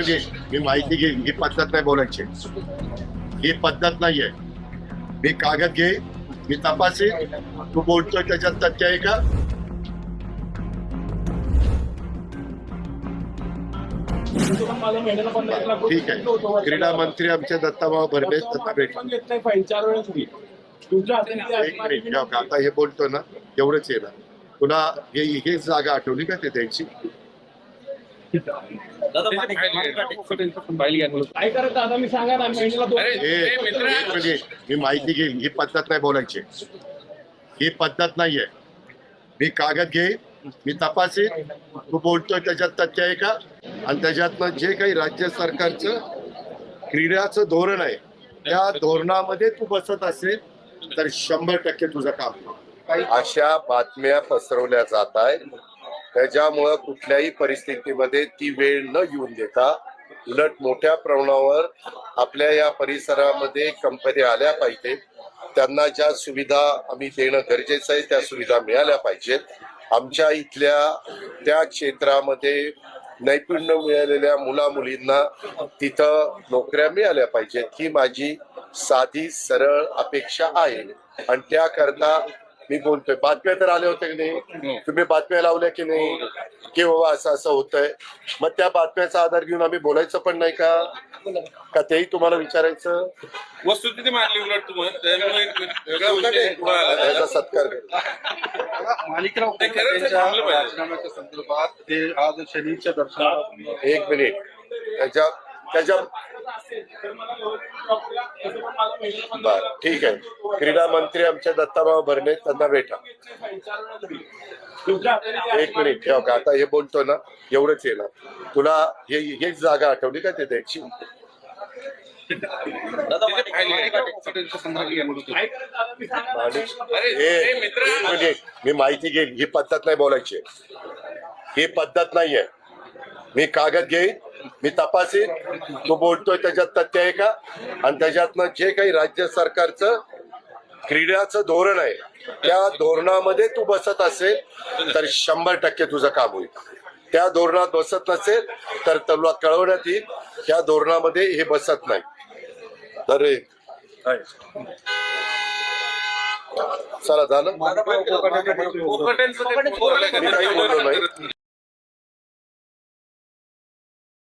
म्हणजे मी माहिती घेईन ही पद्धत नाही बोलायची. ही पद्धत नाहीये. मी कागद घे मी तपासेन तू बोलतोय त्याच्यात तथ्य आहे का? ठीक आहे. क्रीडा मंत्री आमच्या दत्ताभाऊ भरले आता हे बोलतो ना एवढंच आहे ना. पुन्हा हे हेच जागा आठवली का ते त्यांची? मी माहिती घेईन ही पद्धत नाही बोलायची. ही पद्धत नाहीये. मी कागद घे मी तपासेन. तू बोलतोय त्याच्यात तथ्य आहे का? आणि त्याच्यातनं जे काही राज्य सरकारचं क्रीडाचं धोरण आहे त्या धोरणामध्ये तू बसत असेल तर शंभर टक्के तुझं काम अशा बातम्या पसरवल्या जात आहेत. त्याच्यामुळं कुठल्याही परिस्थितीमध्ये ती वेळ न येऊन देता उलट मोठ्या प्रमाणावर आपल्या या परिसरामध्ये कंपन्या आल्या पाहिजेत. त्यांना ज्या सुविधा आम्ही देणं गरजेचं आहे त्या सुविधा मिळाल्या पाहिजेत. आमच्या इथल्या त्या क्षेत्रामध्ये नैपुण्य मिळालेल्या मुला मुलींना तिथं नोकऱ्या मिळाल्या पाहिजेत. ही माझी साधी सरळ अपेक्षा आहे. आणि त्याकरता मी बोलतोय. बातम्या तर आल्या होत्या की नाही? तुम्ही बातम्या लावल्या की नाही? की बाबा असं असं होतंय. मग त्या बातम्याचा आधार घेऊन आम्ही बोलायचं पण नाही का? का तेही तुम्हाला विचारायचं? वस्तुस्थिती मांडली उलट तुम्ही त्यामुळे एक वेगळा विषय पुढे आला. याचा सत्कार करा. मालिकराव ते खरंच यांच्या थांबलं पाहिजे. राजीनाम्याच्या संदर्भात ते आज शनीच्या दर्शनाला एक मिनिट. त्याच्या त्याच्या बर ठीक आहे. क्रीडा मंत्री आमचे दत्ताभाऊ भरणे त्यांना भेटा. एक मिनिट ठेव का आता हे बोलतो ना एवढंच आहे ना. तुला हे हेच जागा आठवली का तिथे मी माहिती घेईन ही पद्धत नाही बोलायची. ही पद्धत नाहीये. मी कागद घेईन मी तपासेन. तू बोलतोय त्याच्यात तथ्य आहे का? आणि त्याच्यातनं जे काही राज्य सरकारचं क्रीडाचं धोरण आहे त्या धोरणामध्ये तू बसत असेल तर शंभर टक्के तुझं काम होईल. त्या धोरणात बसत नसेल तर तुला कळवण्यात येईल त्या धोरणामध्ये हे बसत नाही. तर चला झालं? मी काही बोललो नाही.